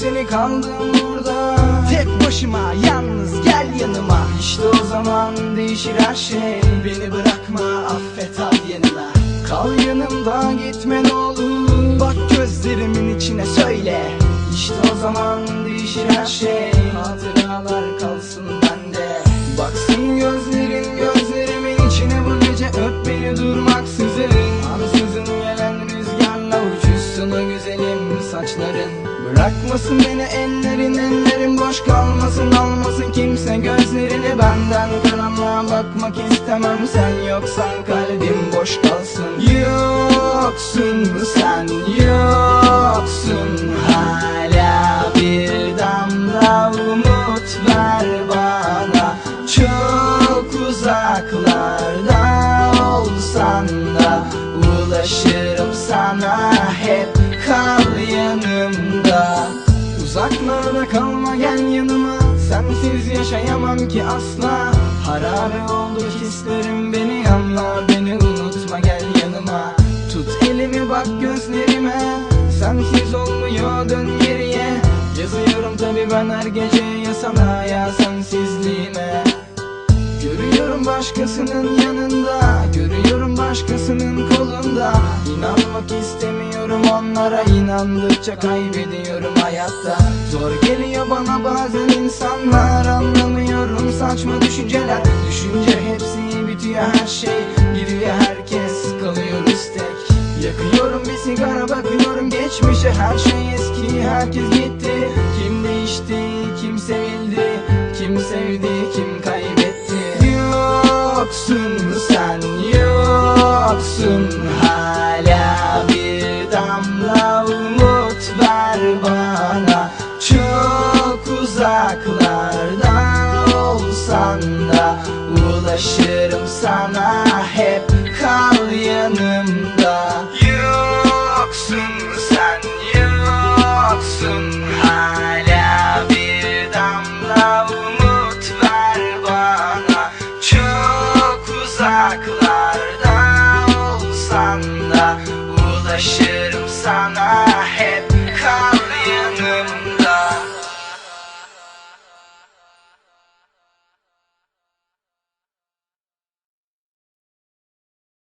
gibi kaldım burada. Tek başıma yalnız gel yanıma. İşte o zaman değişir her şey. Beni bırakma affet al yanına Kal yanımda gitme ne olur. Bak gözlerimin içine söyle. İşte o zaman değişir her şey. Hatıralar o güzelim saçların. Bırakmasın beni ellerin ellerin boş kalmasın almasın kimse gözlerini. Benden Karanlığa bakmak istemem sen yoksan kalbim boş kalsın. Yoksun sen? Yoksun. Hala bir damla umut ver bana. Çok uzaklarda olsan da Ulaşırım yanıma. Sensiz yaşayamam ki asla. Harabe oldu hislerim beni anla. Beni unutma gel yanıma. Tut elimi bak gözlerime. Sensiz olmuyor dön geriye. Yazıyorum tabi ben her gece ya sana ya sensizliğime. Görüyorum başkasının yanında. Görüyorum başkasının kolunda. İnanmak istemiyorum onlara inandıkça kaybediyorum hayatta. Zor geliyor bana bazen insanlar Anlamıyorum saçma düşünceler. Düşünce hepsi bitiyor her şey Gidiyor herkes kalıyoruz tek Yakıyorum bir sigara bakıyorum geçmişe. Her şey eski herkes gitti. Kim değişti kim sevildi Kim sevdi kim bana. Çok uzaklardan olsan da Ulaşırım sana hep kal yanımda. Yoksun sen yoksun. Hala bir damla umut ver bana. Çok uzaklardan olsan da Ulaşırım sana hep kal